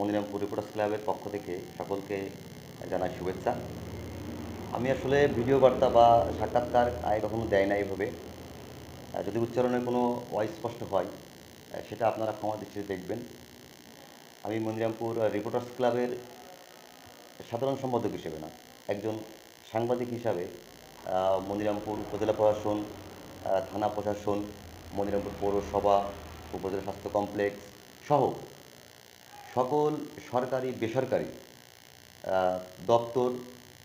Monirampur reporters ক্লাবের পক্ষ থেকে সকলকে জানাই শুভেচ্ছা। আমি আসলে ভিডিও বার্তা বা সাক্ষাৎকার আগে কখনো দেয় না এইভাবে যদি উচ্চারণে কোনো অস্পষ্ট হয় সেটা আপনারা ক্ষমা দৃষ্টিতে দেখবেন। আমি মনিরামপুর রিপোর্টার্স ক্লাবের সাধারণ সম্পাদক হিসেবে না একজন সাংবাদিক হিসাবে আহ, মনিরামপুর উপজেলা প্রশাসন থানা প্রশাসন মনিরামপুর পৌরসভা উপজেলা স্বাস্থ্য কমপ্লেক্স সহ সকল সরকারি, বেসরকারি দপ্তর,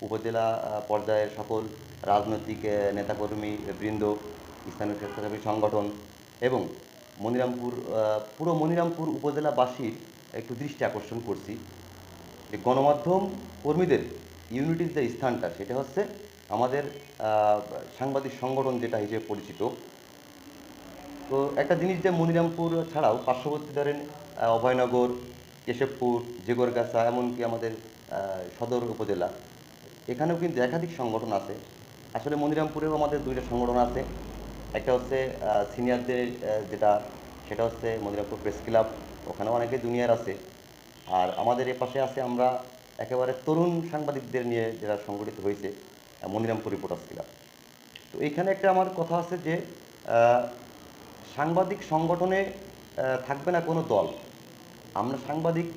উপজেলা পর্যায়ের সকল রাজনৈতিক নেতাকর্মী, বৃন্দ, স্থানীয় স্বেচ্ছাসেবী সংগঠন এবং মনিরামপুর পুরো মনিরামপুর উপজেলাবাসীর একটু দৃষ্টি আকর্ষণ করছি যে গণমাধ্যম কর্মীদের ইউনিটির যে স্থানটা, সেটা হচ্ছে আমাদের সাংবাদিক সংগঠন যেটা হিসেবে পরিচিত। তো একটা জিনিস যে মনিরামপুর ছাড়াও পার্শ্ববর্তী ধরেন অভয়নগর কেশবপুর, জেগরগাছা, এমনকি আমাদের সদর উপজেলা। এখানেও কিন্তু একাধিক সংগঠন আছে। আসলে মনিরামপুরেও আমাদের দুইটা সংগঠন আছে। একটা হচ্ছে সিনিয়রদের যেটা, সেটা হচ্ছে মনিরামপুর প্রেস ক্লাব। ওখানেও অনেকে জুনিয়র আছে। আর আমাদের এ পাশে আছে আমরা একেবারে তরুণ সাংবাদিকদের নিয়ে যেটা সংগঠিত হয়েছে মনিরামপুর রিপোর্টার্স ক্লাব। তো এইখানে একটা আমার কথা আছে যে সাংবাদিক সংগঠনে থাকবে না কোনো দল। আমরা সাংবাদিক,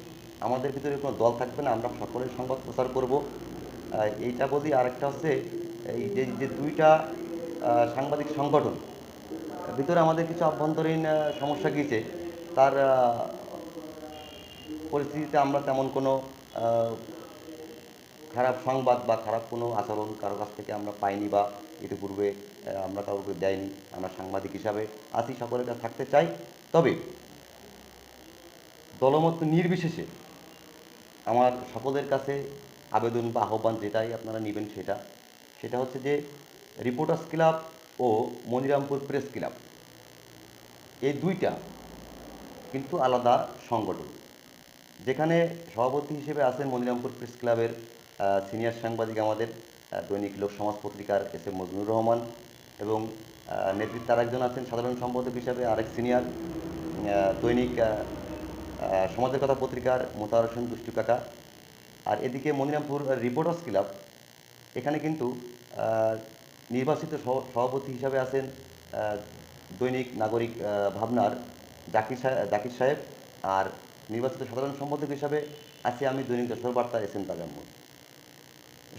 আমাদের ভিতরে কোনো দল থাকবে না, আমরা সকলের সংবাদ প্রচার করব। এইটা বলি আরেকটা হচ্ছে, এই যে যে দুইটা সাংবাদিক সংগঠন, ভিতরে আমাদের কিছু আভ্যন্তরীণ সমস্যা গিয়েছে তার পরিস্থিতিতে আমরা তেমন কোনো খারাপ সংবাদ বা খারাপ কোনো আচরণ কারও কাছ থেকে আমরা পাইনি বা ইতিপূর্বে আমরা কাউকে দেয়নি। আমরা সাংবাদিক হিসাবে আছি, সকলের কাছে থাকতে চাই। তবে দলমত নির্বিশেষে আমার সকলের কাছে আবেদন বা আহ্বান যেটাই আপনারা নেবেন সেটা। সেটা হচ্ছে যে রিপোর্টার্স ক্লাব ও মনিরামপুর প্রেস ক্লাব এই দুইটা কিন্তু আলাদা সংগঠন। যেখানে সভাপতি হিসেবে আছেন মনিরামপুর প্রেস ক্লাবের সিনিয়র সাংবাদিক আমাদের দৈনিক লোক সমাজ পত্রিকার এস এম মজনুর রহমান এবং নেতৃত্বে আরেকজন আছেন সাধারণ সম্পাদক হিসাবে আরেক সিনিয়র দৈনিক সমাজের কথা, পত্রিকার মোতার হোসেন দুষ্টু কাকা আর এদিকে মনিরামপুর রিপোর্টার্স ক্লাব, এখানে কিন্তু নির্বাচিত সভাপতি হিসাবে আছেন দৈনিক নাগরিক ভাবনার জাকির সাহেব জাকির সাহেব। আর নির্বাচিত সাধারণ সম্পাদক হিসাবে আছি আমি দৈনিক যশোর বার্তা এস তাজাম্মুল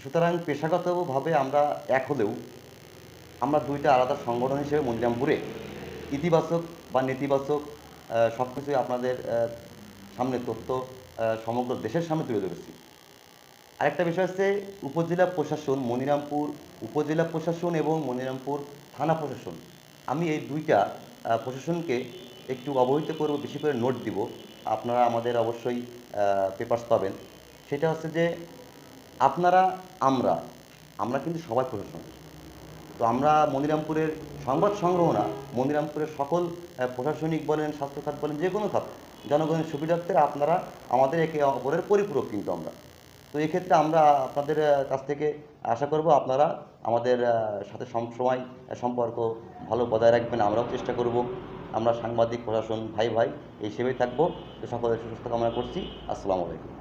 সুতরাং পেশাগতভাবে আমরা এক হলেও আমরা দুইটা আলাদা সংগঠন হিসেবে মনিরামপুরে, ইতিবাচক বা নেতিবাচক সব কিছুই আপনাদের সামনে তথ্য সমগ্র দেশের সামনে তুলে ধরেছি। আরেকটা বিষয় হচ্ছে উপজেলা প্রশাসন, মনিরামপুর উপজেলা প্রশাসন এবং মনিরামপুর থানা প্রশাসন। আমি এই দুইটা প্রশাসনকে একটু অবহিত করব, বেশি করে নোট দিব। আপনারা আমাদের অবশ্যই পেপারস পাবেন। সেটা হচ্ছে যে আপনারা, আমরা আমরা কিন্তু সবাই প্রশাসন। তো আমরা মনিরামপুরের সংবাদ সংগ্রহ না মনিরামপুরের সকল প্রশাসনিক বলেন স্বাস্থ্য খাত বলেন, যে কোনো খাত, জনগণের সুবিধার্থে আপনারা আমাদের একে অপরের পরিপূরক কিন্তু আমরা। তো এক্ষেত্রে আমরা আপনাদের কাছ থেকে আশা করব আপনারা আমাদের সাথে সবসময় সম্পর্ক ভালো বজায় রাখবেন, আমরাও চেষ্টা করব। আমরা সাংবাদিক, প্রশাসন, ভাই ভাই এই হিসেবেই থাকব। সকলের সুস্থ কামনা করছি। আসসালামু আলাইকুম।